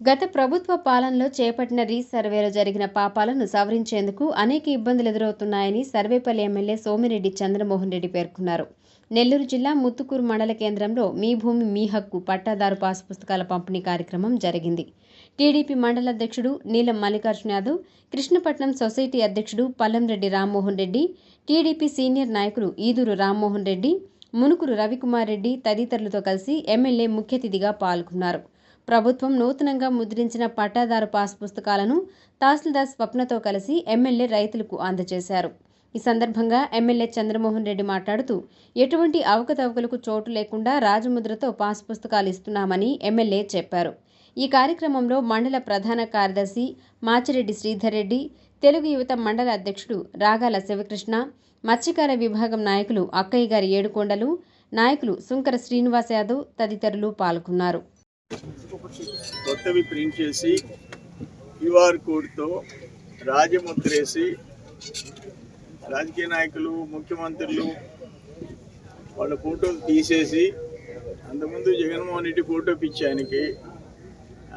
గత ప్రభుత్వ పాలనలో చేపట్టిన రీసర్వేలో జరిగిన పాపాలను సవరించేందుకు అనేక ఇబ్బందులు ఎదురవుతున్నాయని సర్వేపల్లి ఎమ్మెల్యే సోమిరెడ్డి చంద్రమోహన్ రెడ్డి పేర్కొన్నారు. నెల్లూరు జిల్లా ముత్తుకూరు మండల కేంద్రంలో మీ భూమి మీ హక్కు పట్టాదారు పాసు పుస్తకాల పంపిణీ కార్యక్రమం జరిగింది. టీడీపీ మండల అధ్యక్షుడు నీలం మల్లికార్జున యాదవ్ కృష్ణపట్నం సొసైటీ అధ్యక్షుడు పల్లంరెడ్డి రామ్మోహన్ రెడ్డి టీడీపీ సీనియర్ నాయకులు ఈదూరు రామ్మోహన్ రెడ్డి మునుకురు రవికుమార్ రెడ్డి తదితరులతో కలిసి ఎమ్మెల్యే ముఖ్య అతిథిగా పాల్గొన్నారు. ప్రభుత్వం నూతనంగా ముద్రించిన పట్టాదారు పాస్ పుస్తకాలను తహసీల్దార్ స్వప్నతో కలిసి ఎమ్మెల్యే రైతులకు అందజేశారు. ఈ సందర్భంగా ఎమ్మెల్యే చంద్రమోహన్ రెడ్డి మాట్లాడుతూ ఎటువంటి అవకతవకలకు చోటు లేకుండా రాజముద్రతో పాస్ పుస్తకాలు ఇస్తున్నామని ఎమ్మెల్యే చెప్పారు. ఈ కార్యక్రమంలో మండల ప్రధాన కార్యదర్శి మాచిరెడ్డి శ్రీధర్ రెడ్డి తెలుగు యువత మండల అధ్యక్షుడు రాగాల శివకృష్ణ మత్స్యకార విభాగం నాయకులు అక్కయ్య గారి ఏడుకొండలు నాయకులు సుంకర శ్రీనివాస్ యాదవ్ తదితరులు పాల్గొన్నారు. కొత్తవి ప్రింట్ చేసి క్యూఆర్ కోడ్తో రాజముద్రేసి రాజకీయ నాయకులు ముఖ్యమంత్రులు వాళ్ళ ఫోటోలు తీసేసి అంతకుముందు జగన్మోహన్ రెడ్డి ఫోటో పిచ్చి ఆయనకి.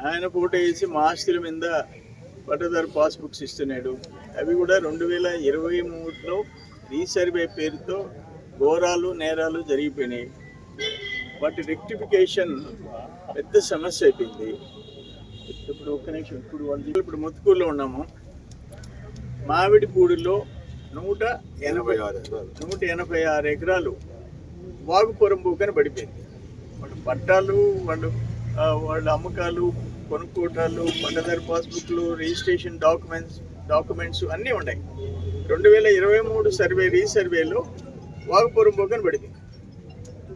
ఆయన ఫోటో వేసి మా ఆస్తుల మీద పట్టదారు పాస్బుక్స్ ఇస్తున్నాడు. అవి కూడా రెండు వేల ఇరవై మూడులో రీసర్వే పేరుతో ఘోరాలు నేరాలు జరిగిపోయినాయి. వాటి రెక్టిఫికేషన్ పెద్ద సమస్య అయిపోయింది. ఇప్పుడు ఒక్క నిమిషం ఇప్పుడు వాళ్ళు ఇప్పుడు ముత్తుకూరులో ఉన్నాము. మామిడిపూడిలో నూట ఎనభై ఆరు నూట ఎనభై ఆరు ఎకరాలు వాగుపురం బుక్కని పడిపోయింది. వాళ్ళు పట్టాలు వాళ్ళు వాళ్ళ అమ్మకాలు కొనుక్కోటాలు పట్టదారి పాస్బుక్లు రిజిస్ట్రేషన్ డాక్యుమెంట్స్ డాక్యుమెంట్స్ అన్నీ ఉన్నాయి. రెండు వేల ఇరవై మూడు సర్వే రీసర్వేలో వాగుపురం బుక్కని పడింది.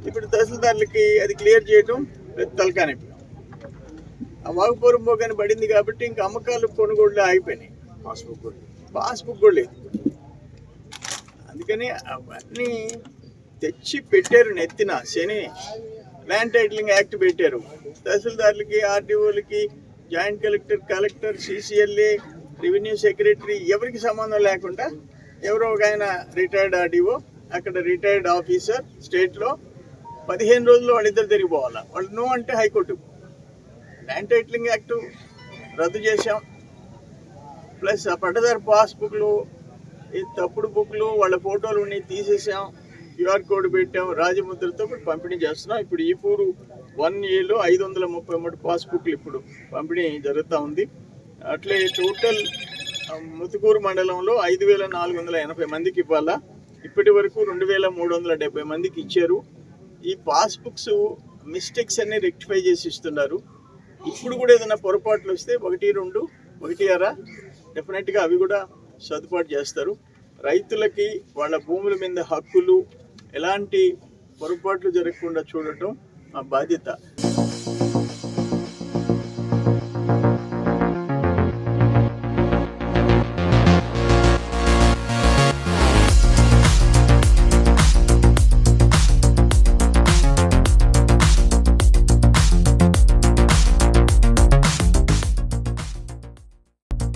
ఇప్పుడు తహసీల్దార్లకి అది క్లియర్ చేయడం పెద్ద తలకానొప్పి ఆ వాగుపురం బోగాని పడింది కాబట్టి ఇంకా అమ్మకాలు కొనుగోళ్ళు ఆగిపోయినాయి. పాస్బుక్ పాస్బుక్ కూడా లేదు. అందుకని అవన్నీ తెచ్చి పెట్టారు నెత్తిన శని. ల్యాండ్ టైటిలింగ్ యాక్ట్ పెట్టారు. తహసీల్దార్లకి ఆర్డీఓలకి joint collector collector CCLA revenue secretary ఎవరికి సంబంధం లేకుండా ఎవరో ఒక ఆయన రిటైర్డ్ ఆర్డీఓ అక్కడ రిటైర్డ్ ఆఫీసర్ స్టేట్లో పదిహేను రోజుల్లో వాళ్ళిద్దరు తిరిగిపోవాలా? వాళ్ళు నో అంటే హైకోర్టు. ల్యాండ్ టైటిలింగ్ యాక్ట్ రద్దు చేశాం. ప్లస్ ఆ పట్టదారు పాస్బుక్లు ఈ తప్పుడు బుక్లు వాళ్ళ ఫోటోలు ఉన్నాయి తీసేసాం. క్యూఆర్ కోడ్ పెట్టాం. రాజముద్రతో ఇప్పుడు పంపిణీ చేస్తున్నాం. ఇప్పుడు ఈ పూరు వన్ ఇయర్లో ఐదు వందల ముప్పై మూడు పాస్బుక్లు ఇప్పుడు పంపిణీ జరుగుతూ ఉంది. అట్లే టోటల్ ముతుకూరు మండలంలో ఐదు వేల నాలుగు వందల ఎనభై మందికి ఇవ్వాలా? ఇప్పటి వరకు రెండు వేల మూడు వందల డెబ్బై మందికి ఇచ్చారు. ఈ పాస్బుక్స్ మిస్టేక్స్ అన్ని రెక్టిఫై చేసి ఇస్తున్నారు. ఇప్పుడు కూడా ఏదైనా పొరపాట్లు వస్తే ఒకటి రెండు ఒకటి అర డెఫినెట్గా అవి కూడా సర్దుబాటు చేస్తారు. రైతులకి వాళ్ళ భూముల మీద హక్కులు ఎలాంటి పొరపాట్లు జరగకుండా చూడటం మా బాధ్యత.